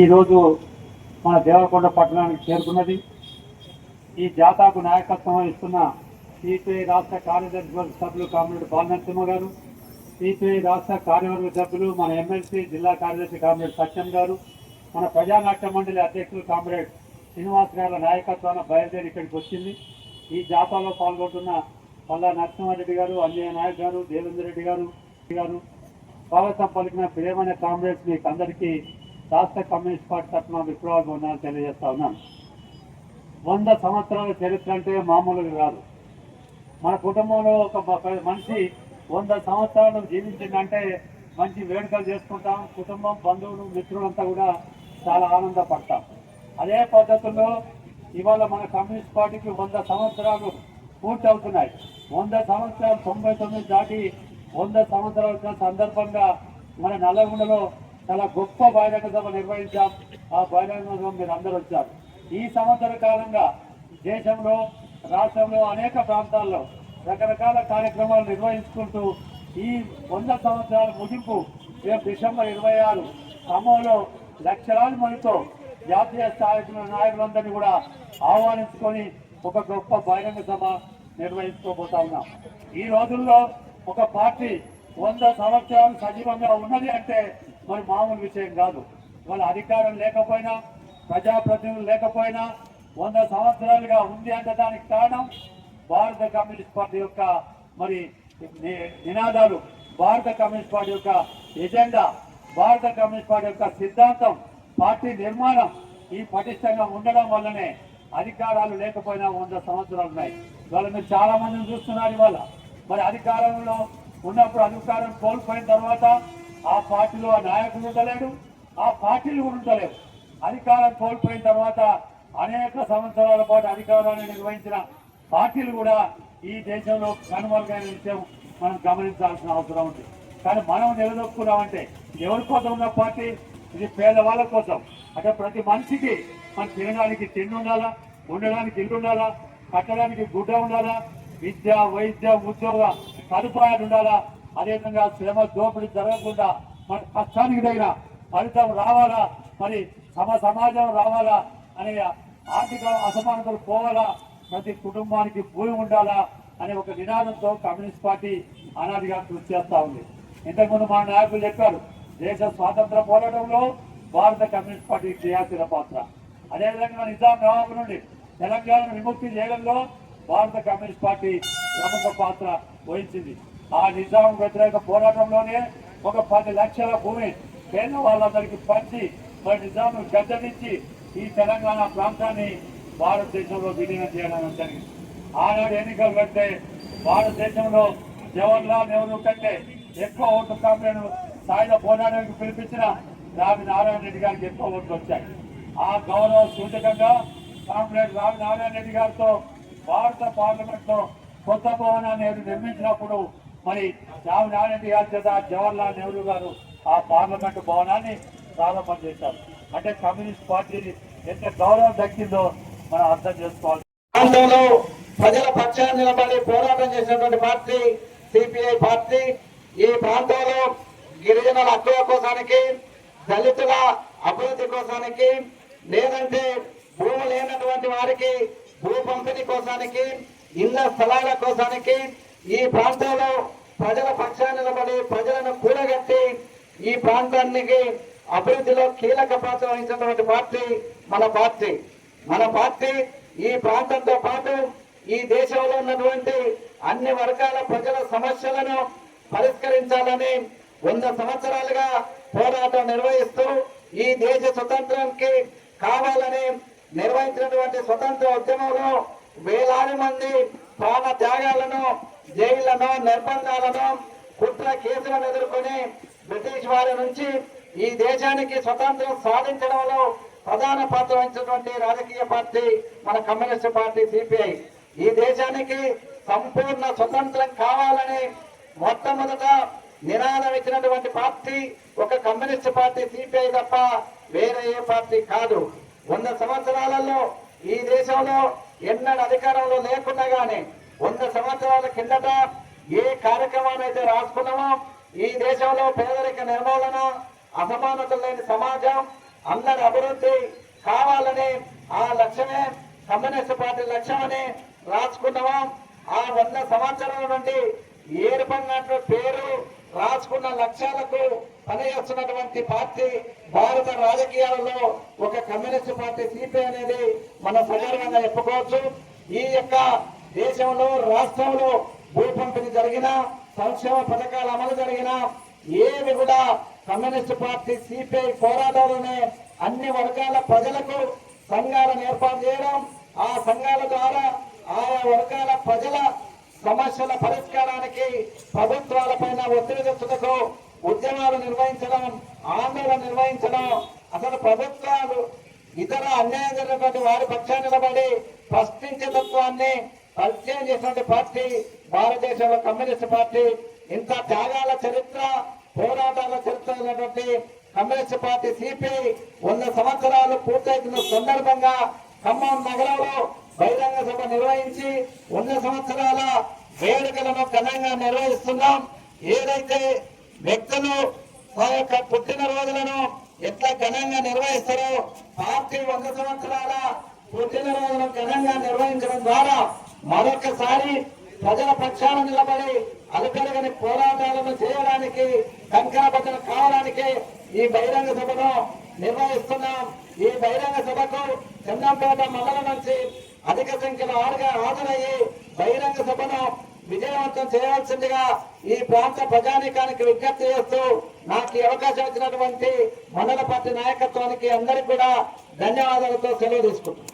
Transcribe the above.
ఈరోజు మన దేవరకొండ పట్టణానికి చేరుకున్నది. ఈ జాతాకు నాయకత్వం వహిస్తున్న సిపిఐ రాష్ట్ర కార్యదర్శి సభ్యులు కామ్రేడ్ బాలనరసింహ గారు సిపిఐ రాష్ట్ర కార్యవర్గ సభ్యులు మన ఎమ్మెల్సీ జిల్లా కార్యదర్శి కామ్రేడ్ సత్యం గారు మన ప్రజానాట్య మండలి అధ్యక్షులు కామ్రేడ్ శ్రీనివాస్ గారి నాయకత్వాన బయలుదేరి ఇక్కడికి వచ్చింది. ఈ జాతాలో పాల్గొంటున్న పల్లా నరసింహారెడ్డి గారు అన్నయ్య నాయక్ గారు దేవేంద్ర రెడ్డి గారు గారు. స్వాగతం పలికిన ప్రియమైన కామ్రేడ్స్ మీకు అందరికీ రాష్ట్ర కమ్యూనిస్ట్ పార్టీ తరఫున విప్లవాలు తెలియజేస్తా ఉన్నాను. వంద సంవత్సరాల చరిత్ర అంటే మామూలుగా కాదు. మన కుటుంబంలో ఒక మనిషి వంద సంవత్సరాలు జీవించిందంటే మంచి వేడుకలు చేసుకుంటాం కుటుంబం బంధువులు మిత్రులంతా కూడా చాలా ఆనందపడతాం. అదే పద్ధతుల్లో ఇవాళ మన కమ్యూనిస్ట్ పార్టీకి వంద సంవత్సరాలు పూర్తి అవుతున్నాయి. వంద సంవత్సరాలు తొంభై తొమ్మిది దాటి వంద సంవత్సరాలు సందర్భంగా మన నల్లగొండలో చాలా గొప్ప బహిరంగ సభ నిర్వహించాం. ఆ బహిరంగ సభ మీరు అందరూ వచ్చారు. ఈ సంవత్సర కాలంగా దేశంలో రాష్ట్రంలో అనేక ప్రాంతాల్లో రకరకాల కార్యక్రమాలు నిర్వహించుకుంటూ ఈ వంద సంవత్సరాల ముగింపు రేపు డిసెంబర్ ఇరవై ఆరు ఖమ్మంలో లక్షలాది మందితో జాతీయ స్థాయి నాయకులందరినీ కూడా ఆహ్వానించుకొని ఒక గొప్ప బహిరంగ సభ నిర్వహించుకోబోతా ఉన్నాం. ఈ రోజుల్లో ఒక పార్టీ వంద సంవత్సరాలు సజీవంగా ఉన్నది అంటే మరి మామూలు విషయం కాదు. వాళ్ళ అధికారం లేకపోయినా ప్రజాప్రతినిధులు లేకపోయినా వంద సంవత్సరాలుగా ఉంది అంటే దానికి కారణం భారత కమ్యూనిస్ట్ పార్టీ యొక్క మరి ని- నినాదాలు. భారత కమ్యూనిస్ట్ పార్టీ యొక్క ఎజెండా భారత కమ్యూనిస్ట్ పార్టీ యొక్క సిద్ధాంతం పార్టీ నిర్మాణం ఈ పటిష్టంగా ఉండడం వల్లనే అధికారాలు లేకపోయినా వంద సంవత్సరాలు ఉన్నాయి. ఇవాళ మీరు చాలా మందిని చూస్తున్నారు ఇవాళ. మరి అధికారంలో ఉన్నప్పుడు అధికారం కోల్పోయిన తర్వాత ఆ పార్టీలో ఆ నాయకులు ఉండలేడు ఆ పార్టీలు కూడా ఉండలేవు. అధికారం కోల్పోయిన తర్వాత అనేక సంవత్సరాల పాటు అధికారాన్ని నిర్వహించిన పార్టీలు కూడా ఈ దేశంలో కనుమరుగైన విషయం మనం గమనించాల్సిన అవసరం ఉంది. కానీ మనం నిలదొక్కున్నామంటే ఎవరి కోసం ఉన్న పార్టీ? ఇది పేదవాళ్ళ కోసం. అంటే ప్రతి మనిషికి మన తినడానికి తిండి ఉండాలా? ఉండడానికి ఇల్లు ఉండాలా? కట్టడానికి గుడ్డ ఉండాలా? విద్య వైద్య ఉద్యోగ సదుపాయాలు ఉండాలా? అదేవిధంగా శ్రమ దోపిడీ జరగకుండా మన కష్టానికి తగిన ఫలితం రావాలా? మరి సమ సమాజం రావాలా? అనే ఆర్థిక అసమానతలు పోవాలా? ప్రతి కుటుంబానికి భూమి ఉండాలా? అనే ఒక నినాదంతో కమ్యూనిస్ట్ పార్టీ అనాదిగా కృషి చేస్తూ ఉంది. ఇంతకుముందు మా నాయకులు చెప్పారు దేశ స్వాతంత్ర పోరాటంలో భారత కమ్యూనిస్ట్ పార్టీ క్రియాశీల పాత్ర. అదేవిధంగా నిజాం నవాబు నుండి తెలంగాణను విముక్తి చేయడంలో భారత కమ్యూనిస్ట్ పార్టీ ప్రముఖ పాత్ర వహించింది. ఆ నిజాం వ్యతిరేక పోరాటంలోనే ఒక పది లక్షల భూమి పేద వాళ్ళందరికీ పంచి మరి నిజాం గద్దెనిచ్చి ఈ తెలంగాణ ప్రాంతాన్ని భారతదేశంలో విలీనం చేయడం జరిగింది. ఆనాడు ఎన్నికలు పెడితే భారతదేశంలో జవహర్లాల్ నెహ్రూ కంటే ఎక్కువ ఓటు కాంగ్రెస్ స్థాయిలో పోరాటానికి పిలిపించిన రావి నారాయణ రెడ్డి గారికి ఎక్కువ ఓట్లు వచ్చాయి. ఆ గౌరవ సూచకంగా కాంగ్రెస్ రావి నారాయణ రెడ్డి గారితో భారత పార్లమెంట్లో కొత్త భవనాన్ని నిర్మించినప్పుడు మరి రావి నారాయణ గారి చేత జవహర్లాల్ నెహ్రూ గారు ఆ పార్లమెంట్ భవనాన్ని ప్రారంభం చేశారు. అంటే కమ్యూనిస్ట్ పార్టీని ఎంత గౌరవం దక్కిందో మనం అర్థం చేసుకోవాలి. ప్రాంతంలో ప్రజల పక్షాన్ని నిలబడి పోరాటం చేసినటువంటి పార్టీ సిపిఐ పార్టీ ఈ ప్రాంతంలో గిరిజనుల హక్కుల కోసానికి దళితుల అభివృద్ధి కోసానికి లేదంటే భూమి లేనటువంటి వారికి భూ పంపిణీ కోసానికి ఇళ్ళ స్థలాల కోసానికి ఈ ప్రాంతంలో ప్రజల పక్షాన్ని నిలబడి ప్రజలను కూడగట్టి ఈ ప్రాంతానికి అభివృద్ధిలో కీలక పాత్ర వహించినటువంటి పార్టీ మన పార్టీ. మన పార్టీ ఈ ప్రాంతంతో పాటు ఈ దేశంలో ఉన్నటువంటి అన్ని వర్గాల ప్రజల సమస్యలను పరిష్కరించాలని వంద సంవత్సరాలుగా పోరాటం నిర్వహిస్తూ ఈ దేశ స్వతంత్రానికి కావాలని నిర్వహించినటువంటి స్వతంత్ర ఉద్యమంలో వేలాది మంది ప్రాణ త్యాగాలను జైళ్ళను నిర్బంధాలను కుట్ర కేసులను ఎదుర్కొని బ్రిటిష్ వారి నుంచి ఈ దేశానికి స్వతంత్రం సాధించడంలో ప్రధాన పాత్ర వహించినటువంటి రాజకీయ పార్టీ మన కమ్యూనిస్ట్ పార్టీ సిపిఐ. ఈ దేశానికి సంపూర్ణ స్వతంత్రం కావాలని మొట్టమొదట నినాదం ఇచ్చినటువంటి పార్టీ ఒక కమ్యూనిస్ట్ పార్టీ సిపిఐ తప్ప వేరే ఏ పార్టీ కాదు. వంద సంవత్సరాలలో ఈ దేశంలో ఎన్నడూ అధికారంలో లేకుండా గానీ వంద సంవత్సరాల కిందట ఏ కార్యక్రమాన్ని అయితే రాసుకున్నామో ఈ దేశంలో పేదరిక నిర్మూలన అసమానతలు లేని సమాజం అందరి అభివృద్ధి కావాలని ఆ లక్ష్యమే కమ్యూనిస్ట్ పార్టీ లక్ష్యమని రాసుకున్నామా ఆ వంద సంవత్సరాల నుండి ఏర్పడినట్టు పేరు రాసుకున్న లక్ష్యాలకు పనిచేస్తున్నటువంటి పార్టీ భారత రాజకీయాలలో ఒక కమ్యూనిస్ట్ పార్టీ సిపి అనేది మనం సగర్వంగా చెప్పుకోవచ్చు. ఈ యొక్క దేశంలో రాష్ట్రంలో భూ పంపిణీ జరిగిన సంక్షేమ పథకాల అమలు జరిగిన ఏవి కూడా కమ్యూనిస్ట్ పార్టీ సిపిఐ పోరాటాలనే అన్ని వర్గాల ప్రజలకు సంఘాలను ఏర్పాటు చేయడం ఆ సంఘాల ద్వారా ఆయా వర్గాల ప్రజల సమస్యల పరిష్కారానికి ప్రభుత్వాల పైన ఒత్తిడి తెచ్చుటకు ఉద్యమాలు నిర్వహించడం ఆందోళన నిర్వహించడం అసలు ప్రభుత్వాలు ఇతర అన్యాయం జరిగినటువంటి వారి పక్షాన్ని నిలబడి ప్రశ్నించే తత్వాన్ని పరిచయం చేసినటువంటి పార్టీ భారతదేశంలో కమ్యూనిస్ట్ పార్టీ ఇంత త్యాగాల చరిత్ర పోరాటాల చరిత్ర అయినటువంటి కమ్యూనిస్ట్ పార్టీ సిపిఐ వంద సంవత్సరాలు పూర్తయితున్న సందర్భంగా ఖమ్మం నగరంలో బహిరంగ సభ నిర్వహించి వంద సంవత్సరాల వేడుకలను ఘనంగా నిర్వహిస్తున్నాం. ఏదైతే వ్యక్తులు ఆ యొక్క పుట్టినరోజులను ఎట్లా ఘనంగా నిర్వహిస్తారో పార్టీ వంద సంవత్సరాల పుట్టినరోజులను ఘనంగా నిర్వహించడం ద్వారా మరొకసారి ప్రజల పక్షాన నిలబడి అలకలగని పోరాటాలను చేయడానికి కంకణబద్ధన కావడానికి ఈ బహిరంగ సభను నిర్వహిస్తున్నాం. ఈ బహిరంగ సభకు చందంపేట మండలం నుంచి అధిక సంఖ్యలో ఆరుగా హాజరయ్యి బహిరంగ సభను విజయవంతం చేయవలసిందిగా ఈ ప్రాంత ప్రజానీకానికి విజ్ఞప్తి చేస్తూ నాకు ఈ అవకాశం ఇచ్చినటువంటి మండల పార్టీ నాయకత్వానికి అందరికి కూడా ధన్యవాదాలతో సెలవు తీసుకుంటున్నాను.